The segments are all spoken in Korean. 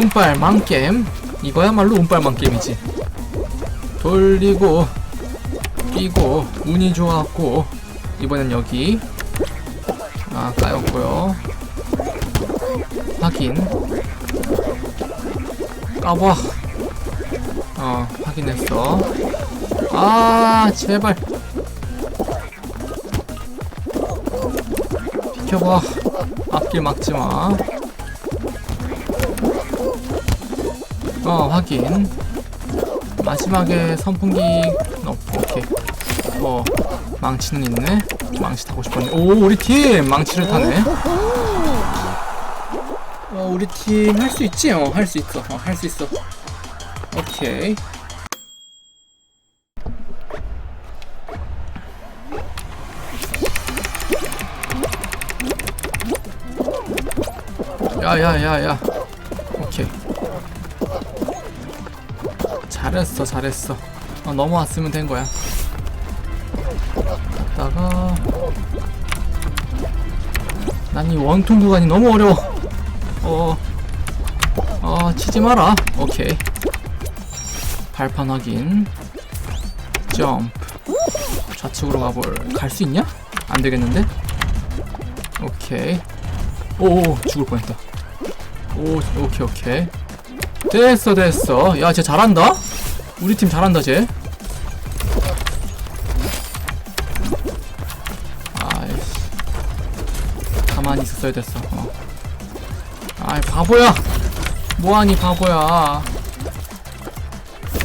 운빨 망겜. 이거야말로 운빨 망겜이지. 돌리고 뛰고 운이 좋았고 이번엔 여기. 아 까였고요. 확인. 까봐. 어 확인했어. 아 제발. 비켜봐. 앞길 막지마 어 확인. 마지막에 선풍기 넣고 오케이. 어 망치는 있네. 망치 타고 싶었네. 오 우리 팀! 망치를 타네. 어 우리 팀 할 수 있지? 어 할 수 있어. 어 할 수 있어. 오케이. 야야야야. 오케이 잘했어 잘했어. 어, 넘어왔으면 된 거야. 갔다가. 난 이 원통 구간이 너무 어려워. 어, 어 치지 마라. 오케이. 발판 확인. 점프. 좌측으로 가볼 갈 수 있냐? 안 되겠는데? 오케이. 오 죽을 뻔했다. 오 오케이 오케이. 됐어 됐어. 야쟤 잘한다 우리 팀 잘한다 쟤. 아이씨. 가만히 있었어야 됐어. 어. 아이 바보야! 뭐하니 바보야.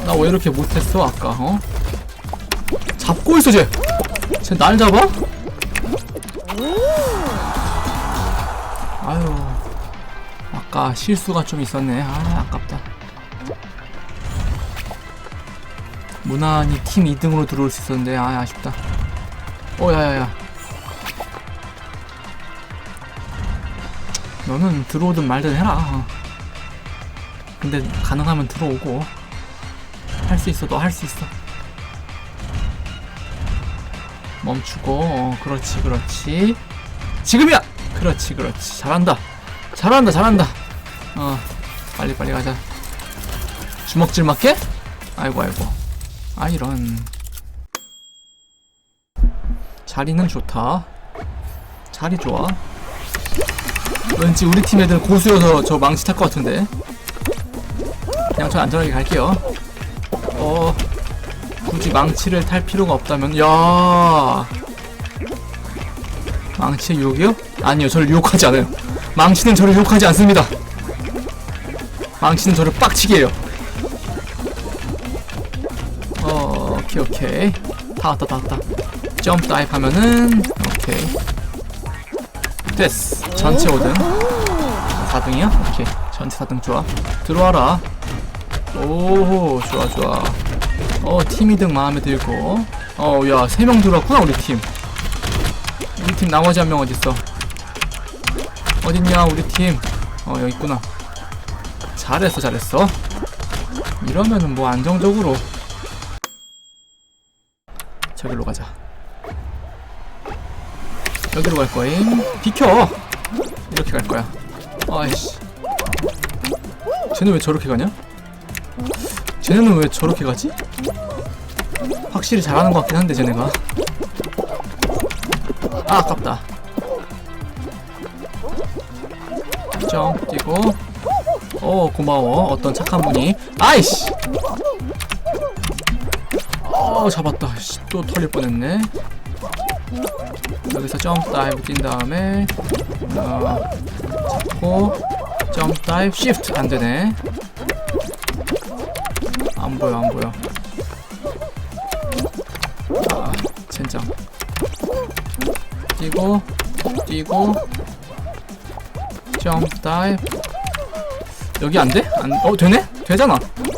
나 왜 이렇게 못했어 아까 어? 잡고 있어 쟤 쟤 날 잡아? 아유. 아까 실수가 좀 있었네. 아 아깝다 무난히 팀 2등으로 들어올 수 있었는데 아 아쉽다. 어 야야야. 너는 들어오든 말든 해라. 어. 근데 가능하면 들어오고. 할 수 있어 너 할 수 있어. 멈추고 어, 그렇지 그렇지. 지금이야! 그렇지 그렇지. 잘한다. 잘한다 잘한다. 어 빨리 빨리 가자. 주먹질 맞게? 아이고 아이고 아 이런. 자리는 좋다. 자리 좋아. 왠지 우리 팀 애들 고수여서 저 망치 탈 것 같은데. 그냥 저 안전하게 갈게요. 어 굳이 망치를 탈 필요가 없다면 야. 망치의 유혹이요? 아니요 저를 유혹하지 않아요. 망치는 저를 유혹하지 않습니다. 망치는 저를 빡치게 해요 오케이 오케이. 다 왔다 다 왔다. 점프 다이브 하면은 오케이. 됐어. 전체 5등 4등이야? 오케이. 전체 4등 좋아. 들어와라. 오 좋아 좋아. 어 팀 2등 마음에 들고. 어야 3명 들어왔구나 우리 팀. 우리 팀 나머지 한 명 어딨어? 어딨냐 우리 팀? 어 여기 있구나. 잘했어 잘했어. 이러면은 뭐 안정적으로 저기로 가자. 여기로 갈 거임. 비켜! 이렇게 갈 거야. 아이씨. 쟤는 왜 저렇게 가냐? 쟤네는 왜 저렇게 가지? 확실히 잘하는 것 같긴 한데 쟤네가. 아 아깝다. 점 뛰고. 어 고마워. 어떤 착한 분이. 아이씨 어 잡았다. 씨, 또 털릴 뻔했네. 여기서 점프 다이브 뛴 다음에 어, 잡고 점프 다이브 시프트 안 되네. 안 보여 안 보여. 아 젠장. 뛰고 뛰고 점프 다이브 여기 안 돼? 안, 어 되네? 되잖아.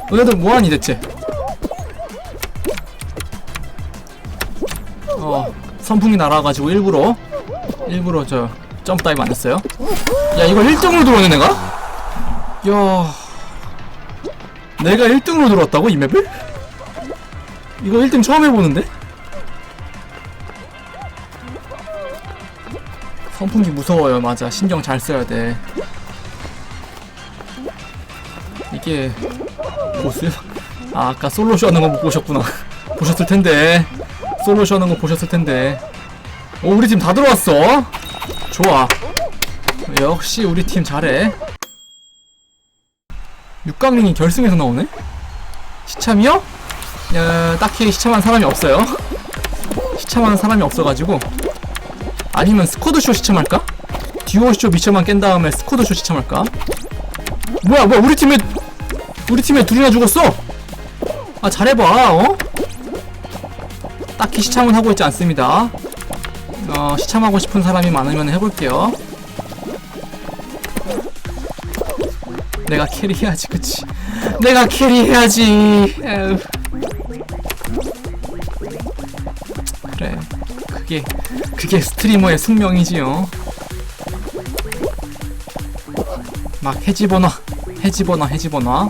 너네들 뭐하니 대체 선풍기 날아가지고 일부러 일부러 저 점프 다이브 안 했어요 야 이거 1등으로 들어오네 내가? 야 내가 1등으로 들어왔다고 이 맵을? 이거 1등 처음 해보는데? 선풍기 무서워요 맞아 신경 잘 써야 돼 이게 보스? 아, 아까 솔로 쇼 하는 거 못 보셨구나. 보셨을 텐데. 솔로쇼 하는 거 보셨을 텐데. 오, 우리 팀 다 들어왔어. 좋아. 역시 우리 팀 잘해. 육강링이 결승에서 나오네? 시참이요? 야, 딱히 시참한 사람이 없어요. 시참하는 사람이 없어가지고. 아니면 스쿼드쇼 시참할까? 듀오쇼 미션만 깬 다음에 스쿼드쇼 시참할까? 뭐야, 뭐야, 우리 팀에, 우리 팀에 둘이나 죽었어! 아, 잘해봐, 어? 딱히 시참은 하고 있지 않습니다. 어, 시참하고 싶은 사람이 많으면 해볼게요. 내가 캐리해야지, 그치? 내가 캐리해야지. 에휴. 그래, 그게 그게 스트리머의 숙명이지요. 막 해집어놔, 해집어놔, 해집어놔.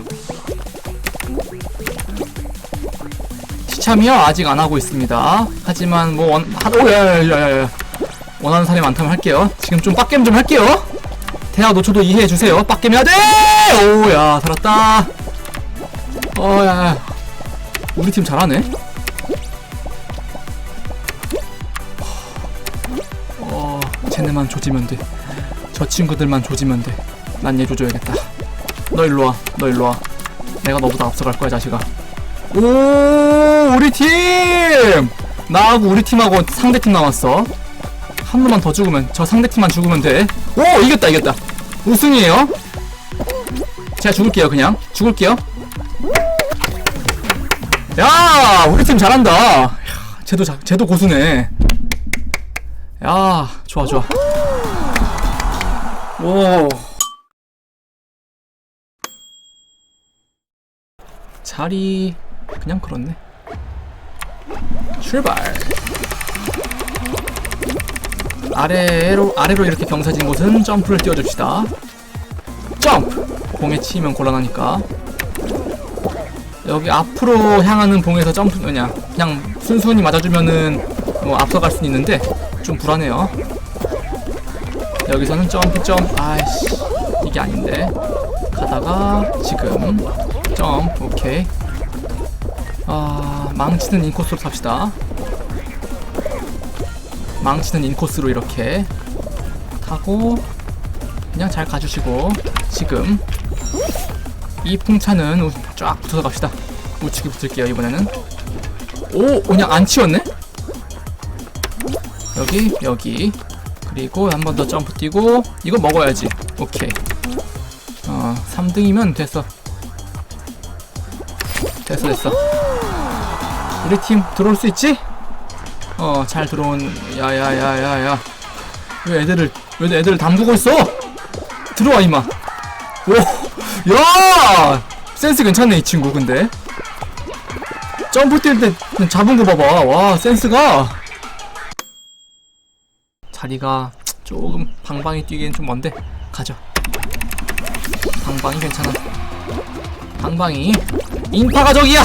참이요 아직 안 하고 있습니다. 하지만 뭐 원, 하, 오야야야 야 원하는 사람이 많다면 할게요. 지금 좀 빡겜 좀 할게요. 대화 노초도 이해해 주세요. 빡겜 해야 돼. 오야 살았다. 어야 우리 팀 잘하네. 어 쟤네만 조지면 돼. 저 친구들만 조지면 돼. 난 얘 조져야겠다. 너 일로 와. 너 일로 와. 내가 너보다 앞서갈 거야 자식아. 오 우리 팀! 나하고 우리 팀하고 상대 팀 남았어. 한 놈만 더 죽으면 저 상대 팀만 죽으면 돼 오 이겼다 이겼다. 우승이에요. 제가 죽을게요 그냥. 죽을게요. 야 우리 팀 잘한다. 야, 쟤도 자, 쟤도 고수네. 야 좋아 좋아. 오. 자리 그냥 그렇네. 출발. 아래로 아래로 이렇게 경사진 곳은 점프를 띄워줍시다. 점프. 공에 치면 곤란하니까. 여기 앞으로 향하는 봉에서 점프 그냥 그냥 순순히 맞아주면은 뭐 앞서갈 수는 있는데 좀 불안해요. 여기서는 점프 점프 아이씨 이게 아닌데 가다가 지금 점프 오케이 아 망치는 인코스로 탑시다. 망치는 인코스로 이렇게 타고 그냥 잘 가주시고 지금 이 풍차는 우- 쫙 붙어서 갑시다. 우측에 붙을게요 이번에는. 오 그냥 안 치웠네? 여기 여기. 그리고 한 번 더 점프 뛰고 이거 먹어야지. 오케이. 어 3등이면 됐어. 됐어 됐어 우리 팀 들어올 수 있지? 어 잘 들어온 야야야야야. 왜 애들을 왜 애들을 담그고 있어? 들어와 임마. 오야! 센스 괜찮네 이 친구 근데. 점프 뛸 때 잡은 거 봐봐. 와 센스가. 자리가 조금 방방이 뛰기엔 좀 먼데. 가죠 방방이 괜찮아. 방방이 인파가 적이야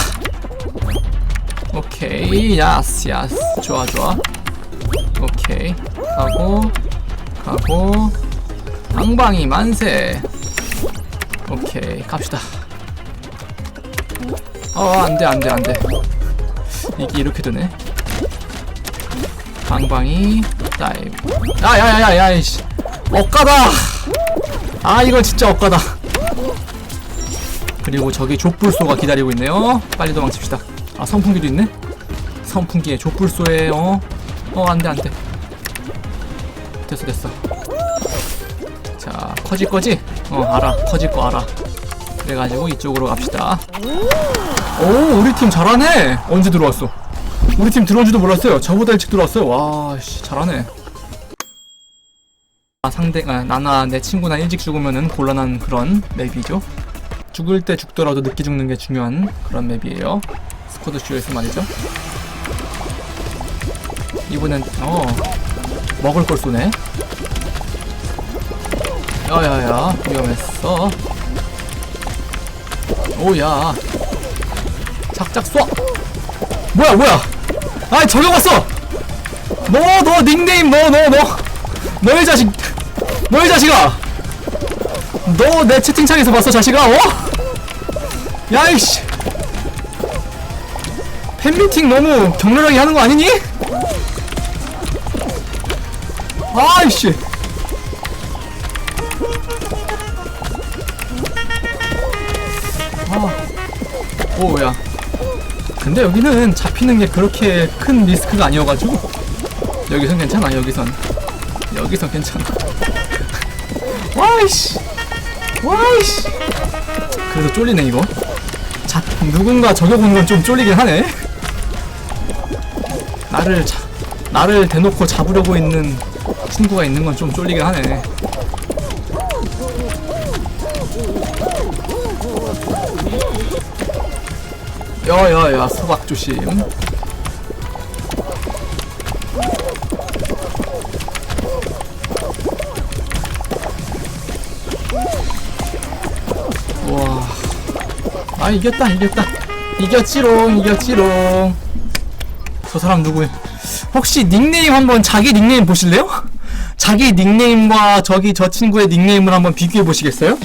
오케이. 야스 야스. 좋아 좋아. 오케이. 가고 가고. 방방이 만세. 오케이. 갑시다. 어 안돼 안돼 안돼. 이게 이렇게 되네. 방방이 다이브 야야야야야 이씨. 억가다! 아 이거 진짜 억가다. 그리고 저기 족불소가 기다리고 있네요. 빨리 도망칩시다. 아 선풍기도 있네. 선풍기에 족불소에 어, 어 안돼 안돼. 됐어 됐어. 자 커질 거지? 어 알아 커질 거 알아. 그래가지고 이쪽으로 갑시다. 오 우리 팀 잘하네. 언제 들어왔어? 우리 팀 들어온 줄도 몰랐어요. 저보다 일찍 들어왔어요. 와 씨, 잘하네. 아 상대 아, 나나 내 친구나 일찍 죽으면은 곤란한 그런 맵이죠. 죽을 때 죽더라도 늦게 죽는 게 중요한 그런 맵이에요. 스쿼드 쇼에서 말이죠. 이번엔 어 먹을 걸 쏘네. 야야야 위험했어. 오야 작작 쏴. 뭐야 뭐야? 아 저격 왔어. 너너 닉네임 너 너 너 너의 자식 너의 자식아. 너 내 채팅창에서 봤어 자식아 어? 야이씨 팬미팅 너무 격렬하게 하는 거 아니니? 아이씨. 아. 오야. 근데 여기는 잡히는 게 그렇게 큰 리스크가 아니어가지고. 여기선 괜찮아 여기선. 여기선 괜찮아. 와이씨. 와이씨. 그래도 쫄리네 이거. 자, 누군가 저격 오는 건 좀 쫄리긴 하네 나를 자, 나를 대놓고 잡으려고 있는 친구가 있는 건 좀 쫄리긴 하네. 야야야 수박 조심. 와. 아 이겼다 이겼다. 이겼지롱 이겼지롱 저 사람 누구야 혹시 닉네임 한번 자기 닉네임 보실래요? 자기 닉네임과 저기 저 친구의 닉네임을 한번 비교해 보시겠어요?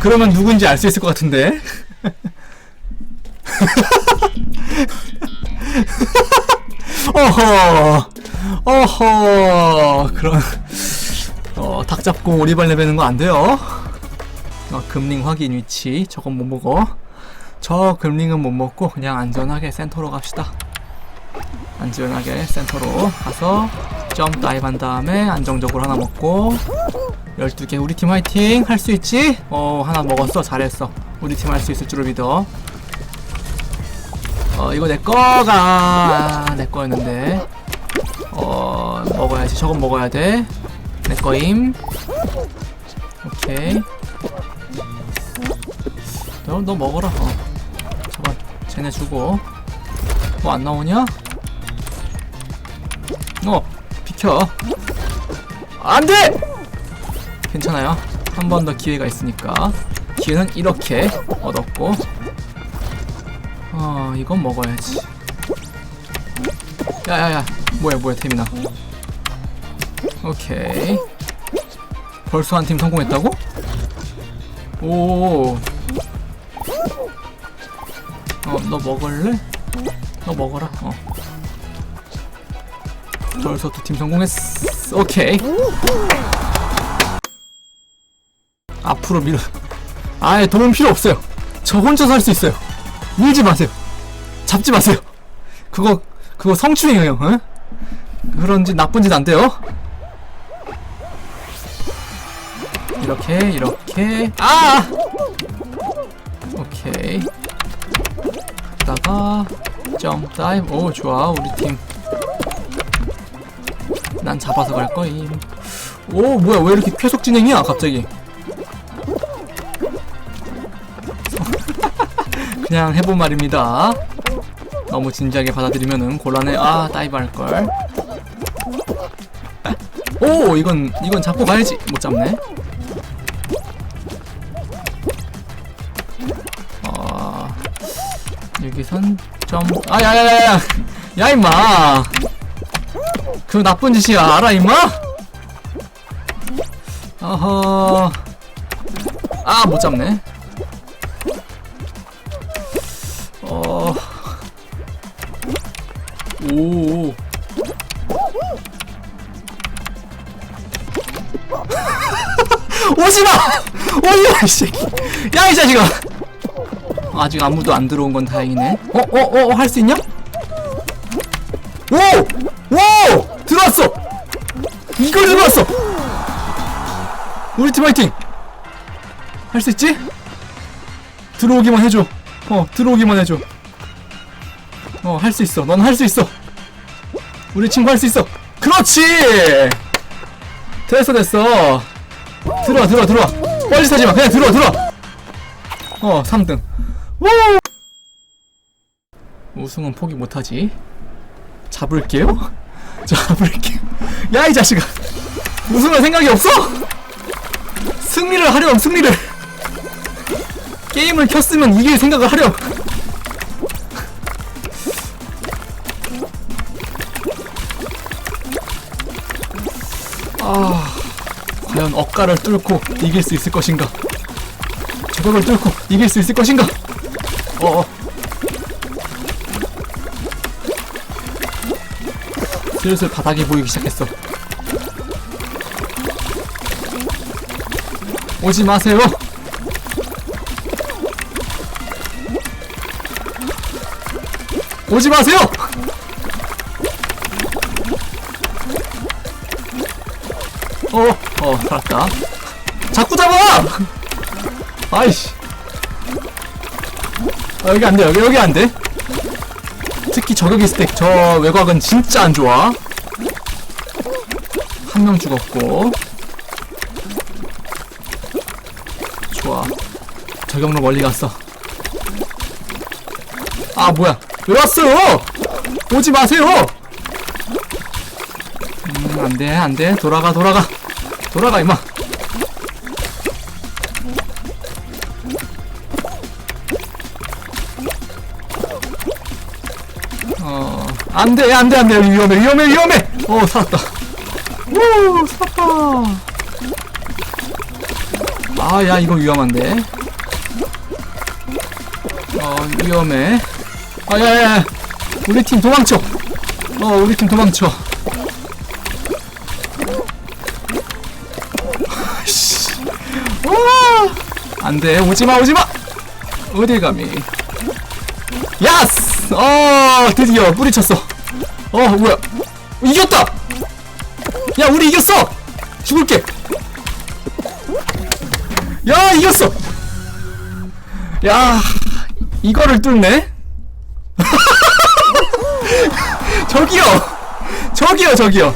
그러면 누군지 알 수 있을 것 같은데. 어허. 어허. 그런 어, 닭 잡고 오리발 내배는 거 안 돼요? 어, 금링 확인 위치 저건 못 먹어. 저 금링은 못 먹고 그냥 안전하게 센터로 갑시다 안전하게 센터로 가서 점 다이브 한 다음에 안정적으로 하나 먹고 12개 우리 팀 화이팅 할 수 있지? 어 하나 먹었어 잘했어 우리 팀 할 수 있을 줄을 믿어 어 이거 내 거가 내 거였는데 어 먹어야지 저건 먹어야 돼내 거임 오케이 너, 너 먹어라. 어. 저거, 쟤네 주고. 뭐 안 나오냐? 어, 비켜. 안 돼! 괜찮아요. 한 번 더 기회가 있으니까. 기회는 이렇게 얻었고. 어, 이건 먹어야지. 야야야. 뭐야, 뭐야, 태민아. 오케이. 벌써 한 팀 성공했다고? 오. 어, 너 먹을래? 너 먹어라. 어. 벌써 두팀 성공했어. 오케이. 앞으로 밀어. 아예 도움 필요 없어요. 저 혼자서 할 수 있어요. 밀지 마세요. 잡지 마세요. 그거 그거 성추행이에요. 어? 그런 짓 나쁜 짓 안 돼요. 이렇게 이렇게 아! 오케이. 갔다가 점 다이브 오 좋아 우리 팀 난 잡아서 갈 거임. 오 뭐야 왜 이렇게 계속 진행이야 갑자기? 그냥 해본 말입니다. 너무 진지하게 받아들이면은 곤란해. 아 다이브 할 걸. 오 이건 이건 잡고 가야지. 못 잡네. 어 여기선 좀 아야야야야. 야 임마 그 나쁜 짓이야 알아 임마 어허 아 못 잡네 어 오. 오지마! 오지마, 이 새끼! 야, 이 자식아! 아직 아무도 안 들어온 건 다행이네. 어, 어, 어, 할 수 있냐? 오! 오! 들어왔어! 이걸 들어왔어! 우리 팀 화이팅! 할 수 있지? 들어오기만 해줘. 어, 들어오기만 해줘. 어, 할 수 있어. 넌 할 수 있어. 우리 친구 할 수 있어. 그렇지! 됐어, 됐어. 들어와, 들어와, 들어와. 뻘짓 하지 마. 그냥 들어와, 들어와. 어, 3등. 우! 우승은 포기 못하지. 잡을게요? 잡을게요. 야, 이 자식아. 우승할 생각이 없어? 승리를 하렴, 승리를. 게임을 켰으면 이길 생각을 하렴. 아, 과연 억가를 뚫고 이길 수 있을 것인가? 저격을 뚫고 이길 수 있을 것인가? 어어. 슬슬 바닥이 보이기 시작했어. 오지 마세요. 오지 마세요. 어, 어, 살았다. 자꾸 잡아! 아이씨. 아, 여기 안 돼, 여기, 여기 안 돼. 특히 저격이 스택, 저 외곽은 진짜 안 좋아. 한 명 죽었고. 좋아. 저격로 멀리 갔어. 아, 뭐야. 왜 왔어요? 오지 마세요! 음, 안 돼, 안 돼. 돌아가, 돌아가. 돌아가, 임마. 안 돼, 안 돼, 안 돼. 위험해, 위험해, 위험해! 어, 살았다. 오, 살았다. 아, 야, 이거 위험한데. 어, 위험해. 아, 야, 야, 야. 우리 팀 도망쳐. 어, 우리 팀 도망쳐. 안 돼. 오지 마, 오지 마! 어딜 감히. 야스! 어, 드디어 뿌리쳤어. 어, 뭐야. 이겼다! 야, 우리 이겼어! 죽을게! 야, 이겼어! 야, 이거를 뚫네? 저기요! 저기요, 저기요!